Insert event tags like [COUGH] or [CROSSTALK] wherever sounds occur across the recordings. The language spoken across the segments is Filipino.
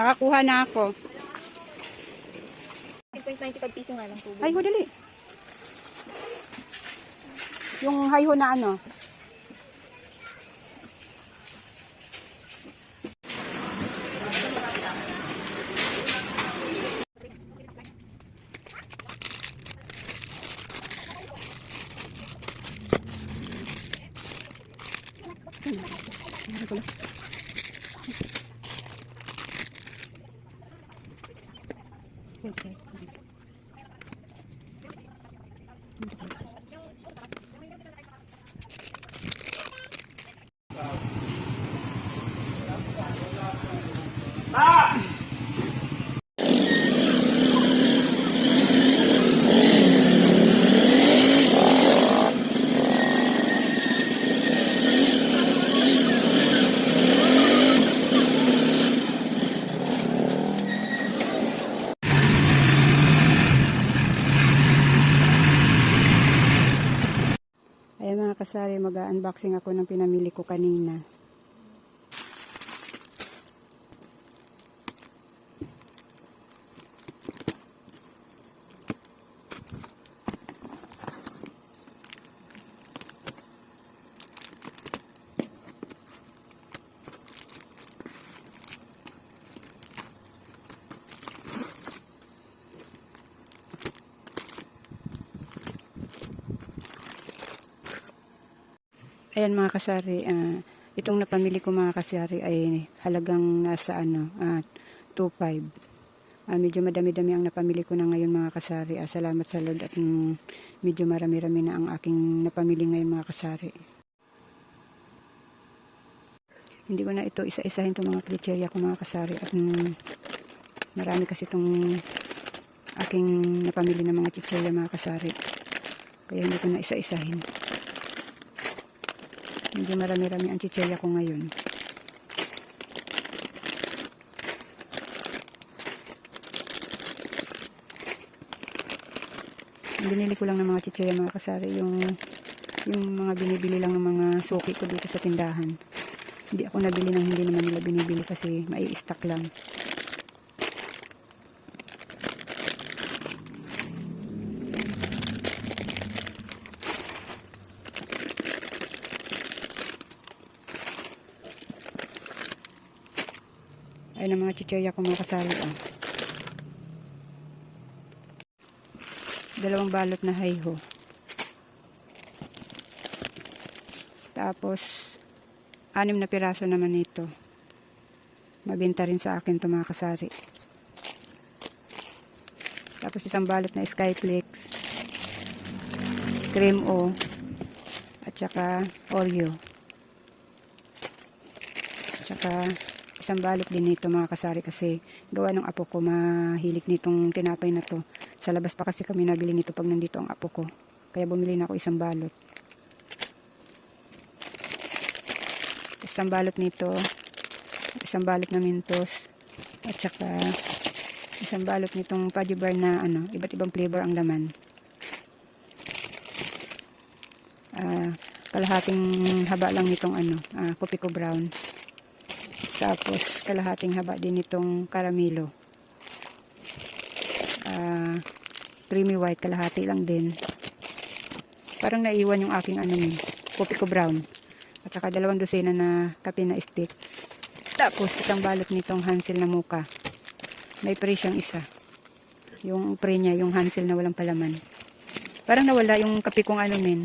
Nakakuha na ako. 10.95 piso nga lang tubig. Ay, ho, dali. Yung ho na ano. Okay. Mag-unboxing ako ng pinamili ko kanina. Ayan mga kasari, ah, itong napamili ko mga kasari ay halagang nasa ano, ah, 2.5. Ah, medyo madami-dami ang napamili ko na ngayon mga kasari. Ah, salamat sa Lord at mm, medyo marami-rami na ang aking napamili ngayon mga kasari. Hindi ko na ito isa-isahin itong mga kriteriya ko mga kasari at mm, marami kasi itong aking napamili ng mga chichirya mga kasari. Kaya hindi ko na isa-isahin. Medyo marami-rami ang chichirya ko ngayon. Binili ko lang ng mga chichirya mga kasari, yung, yung mga binibili lang ng mga suki ko dito sa tindahan. Hindi ako nabili ng hindi naman nila binibili kasi mai-stock lang. Ayun ang mga kasari. Oh. Dalawang balot na hayho. Tapos, anim na piraso naman ito. Mabenta rin sa akin ito mga kasari. Tapos isang balot na Skyflex. Cream O. At saka Oreo. At saka isang balot din nito mga kasari kasi gawa ng apo ko mahilig nitong tinapay na to. Sa labas pa kasi kami nabili nito pag nandito ang apo ko. Kaya bumili na ako isang balot. Isang balot nito. Isang balot na Mentos. At saka isang balot nitong Pudgy Bar na ano, iba't ibang flavor ang laman. Ah, kalahating haba lang nitong ano, ah, Kopiko Brown. Tapos, kalahating haba din itong karamelo. Ah, creamy white, kalahati lang din. Parang naiwan yung aking ano yun, kopi ko brown. At saka dalawang dosena na kape na stick. Tapos, isang balot nitong Hansel na muka. May pre siyang isa. Yung pre niya, yung Hansel na walang palaman. Parang nawala yung kape kong ano min.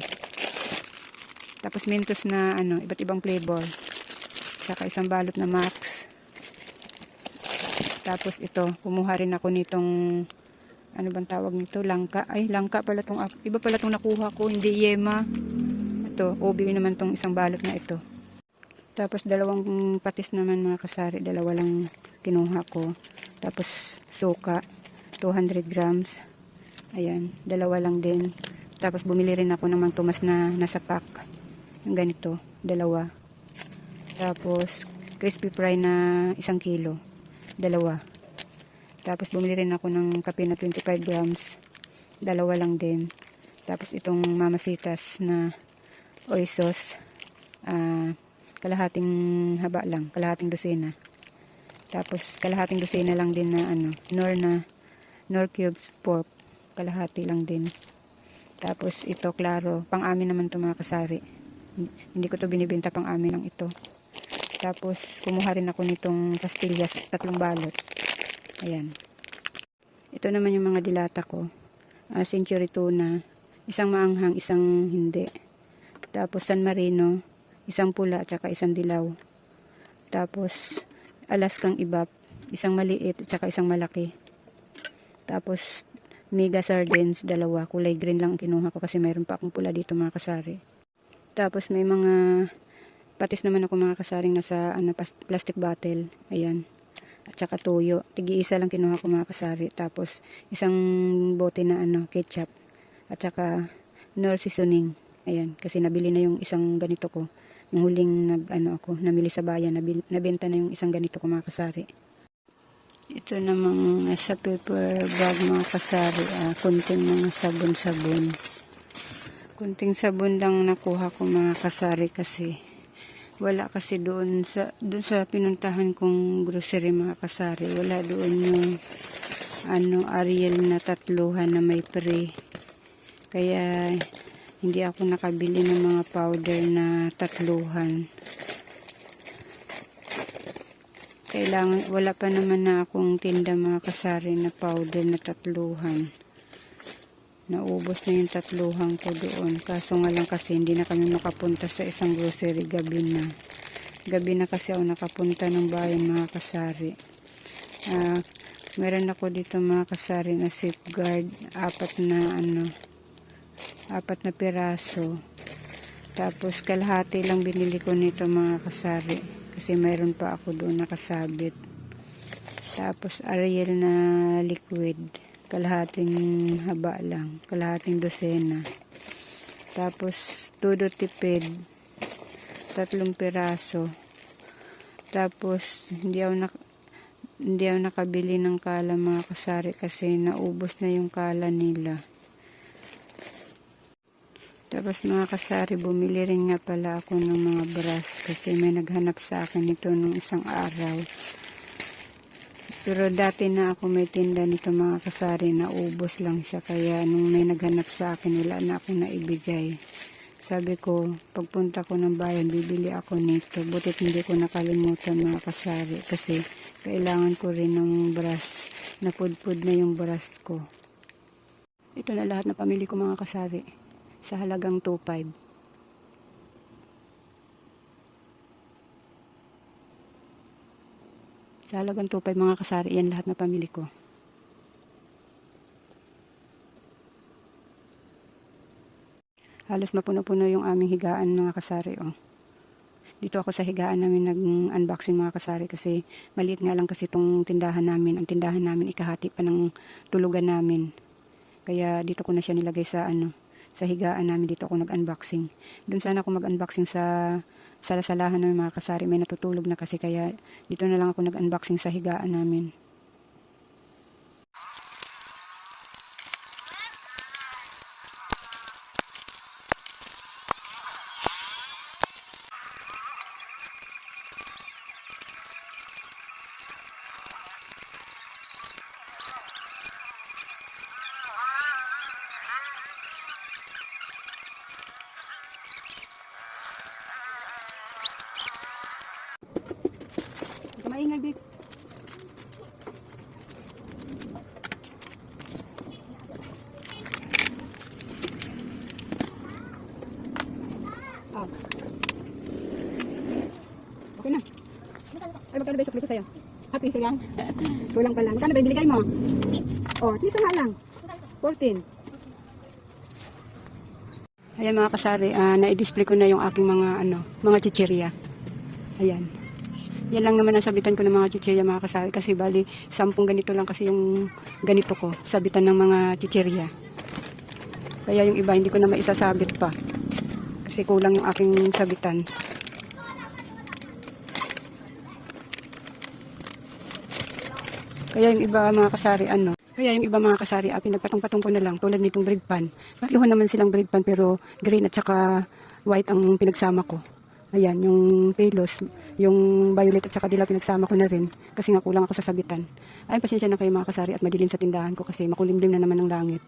Tapos Mentos na ano, iba't ibang flavor. Saka isang balot na Max. Tapos ito, kumuha rin ako nitong ano bang tawag nito? Langka. Ay, langka pala tong iba pala tong nakuha ko, hindi yema. Ito, OB naman tong isang balot na ito. Tapos dalawang patis naman mga kasari, dalawa lang kinuha ko. Tapos suka, 200 grams. Ayan, dalawa lang din. Tapos bumili rin ako ng mang tumas na nasa pack. Yung ganito, dalawa. Tapos crispy fry na isang kilo, dalawa. Tapos bumili rin ako ng kape na 25 grams, dalawa lang din. Tapos itong mamasitas na oy sauce, ah, kalahating haba lang, kalahating dosena. Tapos kalahating dosena lang din na ano, nor na nor cubes pork, kalahati lang din. Tapos ito klaro, pang amin naman to mga kasari. Hindi ko to binibenta pang amin lang ito. Tapos kumuha rin ako nitong pastillas, tatlong balot. Ayan. Ito naman yung mga dilata ko. Ah, century tuna, isang maanghang, isang hindi. Tapos San Marino, isang pula at saka isang dilaw. Tapos Alaskang ibap, isang maliit at saka isang malaki. Tapos mega sardines, dalawa. Kulay green lang ang kinuha ko kasi mayroon pa akong pula dito mga kasari. Tapos may mga patis naman ako mga kasaring nasa ano, plastic bottle. Ayan. At saka tuyo. Tigi-isa lang kinuha ko mga kasari. Tapos isang bote na ano, ketchup. At saka nor seasoning. Ayan. Kasi nabili na yung isang ganito ko. Yung huling nag, ano ako, namili sa bayan. Nabil, nabenta na yung isang ganito ko mga kasari. Ito namang nasa paper bag mga kasari. Ah, kunting mga sabon-sabon. Kunting sabon lang nakuha ko mga kasari kasi wala kasi doon sa doon sa pinuntahan kong grocery mga kasari wala doon yung ano Ariel na tatluhan na may pre. Kaya hindi ako nakabili ng mga powder na tatluhan. Kailangan wala pa naman na akong tinda mga kasari na powder na tatluhan naubos na yung tatluhan ko doon. Kaso nga lang kasi hindi na kami makapunta sa isang grocery. Gabi na. Gabi na kasi ako nakapunta ng bayan mga kasari. Ah, meron ako dito mga kasari na safeguard. Apat na ano apat na piraso. Tapos kalahati lang binili ko nito mga kasari. Kasi mayroon pa ako doon nakasabit. Tapos Ariel na liquid kalahating haba lang kalahating dosena. Tapos todo tipid tatlong piraso. Tapos hindi ako nak hindi ako nakabili ng kala mga kasari kasi naubos na yung kala nila. Tapos mga kasari bumili rin nga pala ako ng mga brush kasi may naghanap sa akin ito nung isang araw pero dati na ako may tinda nito mga kasari, naubos lang siya. Kaya nung may naghanap sa akin, wala na ako naibigay. Sabi ko, pagpunta ko ng bayan, bibili ako nito. Butit hindi ko nakalimutan mga kasari. Kasi kailangan ko rin ng brush. Napudpud na yung brush ko. Ito na lahat na pamili ko mga kasari. Sa halagang 2.5. Sa halagang 2.5 mga kasari, yan lahat na pamili ko. Halos mapuno-puno yung aming higaan mga kasari. Oh. Dito ako sa higaan namin nag-unboxing mga kasari kasi maliit nga lang kasi itong tindahan namin. Ang tindahan namin ikahati pa ng tulugan namin. Kaya dito ko na siya nilagay sa ano sa higaan namin dito ako nag-unboxing. Doon sana ako mag-unboxing sa salasalahan ng mga kasari. May natutulog na kasi kaya dito na lang ako nag-unboxing sa higaan namin. Maingay, Vic. Ah. Okay na. Ay, magkano ba yung sukli ko sa'yo? Happy isa lang? [LAUGHS] Kulang pa lang. Magkano ba yung binigay mo? Oh, least nga lang. 14. Ayan mga kasari, ah, na-display ko na yung aking mga ano, mga chichirya. Ayan. Yan lang naman ang sabitan ko ng mga chichirya mga kasari. Kasi bali, sampung ganito lang kasi yung ganito ko. Sabitan ng mga chichirya. Kaya yung iba hindi ko na maisasabit pa. Kasi kulang yung aking sabitan. Kaya yung iba mga kasari ano, kaya yung iba mga kasari ah, pinagpatong-patong ko na lang tulad nitong bread pan. Pareho naman silang bread pan pero green at saka white ang pinagsama ko. Ayan, yung pelos, yung violet at saka dilaw pinagsama ko na rin kasi nga kulang ako sa sabitan. Ay, pasensya na kayo mga kasari at madilim sa tindahan ko kasi makulimlim na naman ng langit.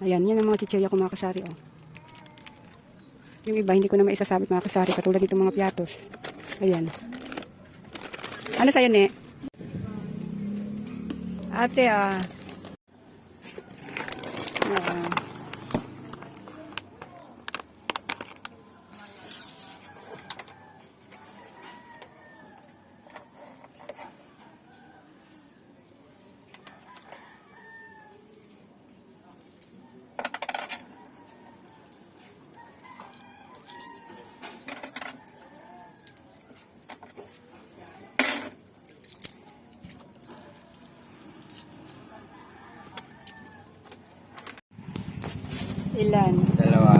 Ayan, yan ang mga chichirya ko mga kasari. Oh. Yung iba, hindi ko na maisasabit mga kasari katulad nitong mga piatos. Ayan. Ano sa'yo, ne? Ate, ah. Ah. Ilan? Dalawa.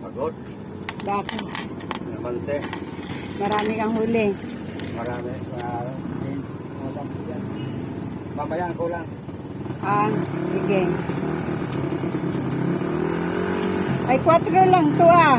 Pagod. Bakit? Naman te. Marami kang huli. Marami. Marami. Ulam ko yan. Mamaya ang kulang. Ah, sige. Ay, 4 lang to ah.